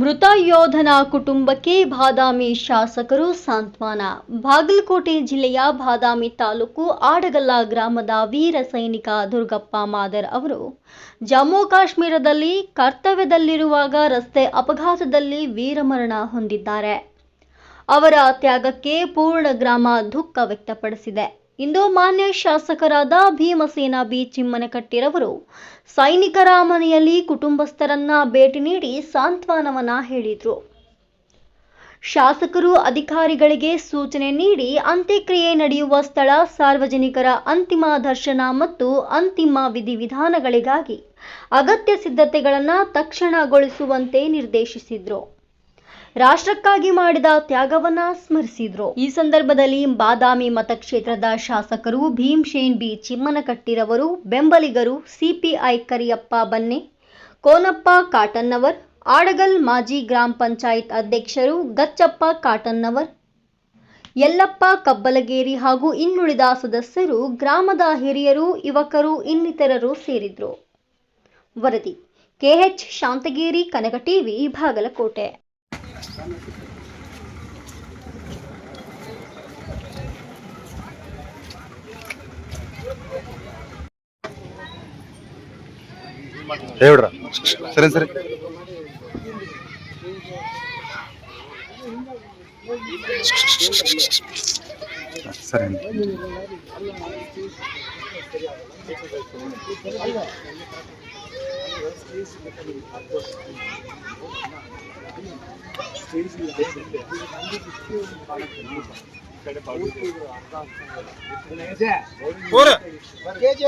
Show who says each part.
Speaker 1: ಮೃತ ಯೋಧನ ಕುಟುಂಬಕ್ಕೆ ಬಾದಾಮಿ ಶಾಸಕರು ಸಾಂತ್ವನ. ಬಾಗಲಕೋಟೆ ಜಿಲ್ಲೆಯ ಬಾದಾಮಿ ತಾಲೂಕು ಆಡಗಲ್ಲ ಗ್ರಾಮದ ವೀರ ಸೈನಿಕ ದುರ್ಗಪ್ಪ ಮಾದರ್ ಅವರು, ಜಮ್ಮು ಕಾಶ್ಮೀರದಲ್ಲಿ ಕರ್ತವ್ಯದಲ್ಲಿರುವಾಗ ರಸ್ತೆ ಅಪಘಾತದಲ್ಲಿ ವೀರಮರಣ ಹೊಂದಿದ್ದಾರೆ. ಅವರ ತ್ಯಾಗಕ್ಕೆ ಪೂರ್ಣ ಗ್ರಾಮ ದುಃಖ ವ್ಯಕ್ತಪಡಿಸಿದೆ. ಇಂದು ಮಾನ್ಯ ಶಾಸಕರಾದ ಭೀಮಸೇನ ಬಿ ಚಿಮ್ಮನಕಟ್ಟಿರವರು ಸೈನಿಕರ ಮನೆಯಲ್ಲಿ ಕುಟುಂಬಸ್ಥರನ್ನ ಭೇಟಿ ನೀಡಿ ಸಾಂತ್ವನವನ್ನ ಹೇಳಿದರು. ಶಾಸಕರು ಅಧಿಕಾರಿಗಳಿಗೆ ಸೂಚನೆ ನೀಡಿ ಅಂತ್ಯಕ್ರಿಯೆ ನಡೆಯುವ ಸ್ಥಳ ಸಾರ್ವಜನಿಕರ ಅಂತಿಮ ದರ್ಶನ ಮತ್ತು ಅಂತಿಮ ವಿಧಿವಿಧಾನಗಳಿಗಾಗಿ ಅಗತ್ಯ ಸಿದ್ಧತೆಗಳನ್ನು ತಕ್ಷಣಗೊಳಿಸುವಂತೆ ನಿರ್ದೇಶಿಸಿದರು. ರಾಷ್ಟ್ರಕ್ಕಾಗಿ ಮಾಡಿದ ತ್ಯಾಗವನ್ನ ಸ್ಮರಿಸಿದ್ರು. ಈ ಸಂದರ್ಭದಲ್ಲಿ ಬಾದಾಮಿ ಮತಕ್ಷೇತ್ರದ ಶಾಸಕರು ಭೀಮ್ಶೇನ್ ಬಿ ಚಿಮ್ಮನಕಟ್ಟಿರವರು, ಬೆಂಬಲಿಗರು ಸಿಪಿಐ ಕರಿಯಪ್ಪ ಬನ್ನೆ, ಕೋನಪ್ಪ ಕಾಟನ್ನವರ್, ಆಡಗಲ್ ಮಾಜಿ ಗ್ರಾಮ ಪಂಚಾಯತ್ ಅಧ್ಯಕ್ಷರು ಗಚ್ಚಪ್ಪ ಕಾಟನ್ನವರ್, ಯಲ್ಲಪ್ಪ ಕಬ್ಬಲಗೇರಿ ಹಾಗೂ ಇನ್ನುಳಿದ ಸದಸ್ಯರು, ಗ್ರಾಮದ ಹಿರಿಯರು, ಯುವಕರು ಇನ್ನಿತರರು ಸೇರಿದ್ರು. ವರದಿ, ಕೆಎಚ್ ಶಾಂತಗೇರಿ, ಕನಕ ಟಿವಿ, ಬಾಗಲಕೋಟೆ.
Speaker 2: ಹೇಳ್ರ ಸರಿ ಸರಿ సరే
Speaker 3: అండి కేజీ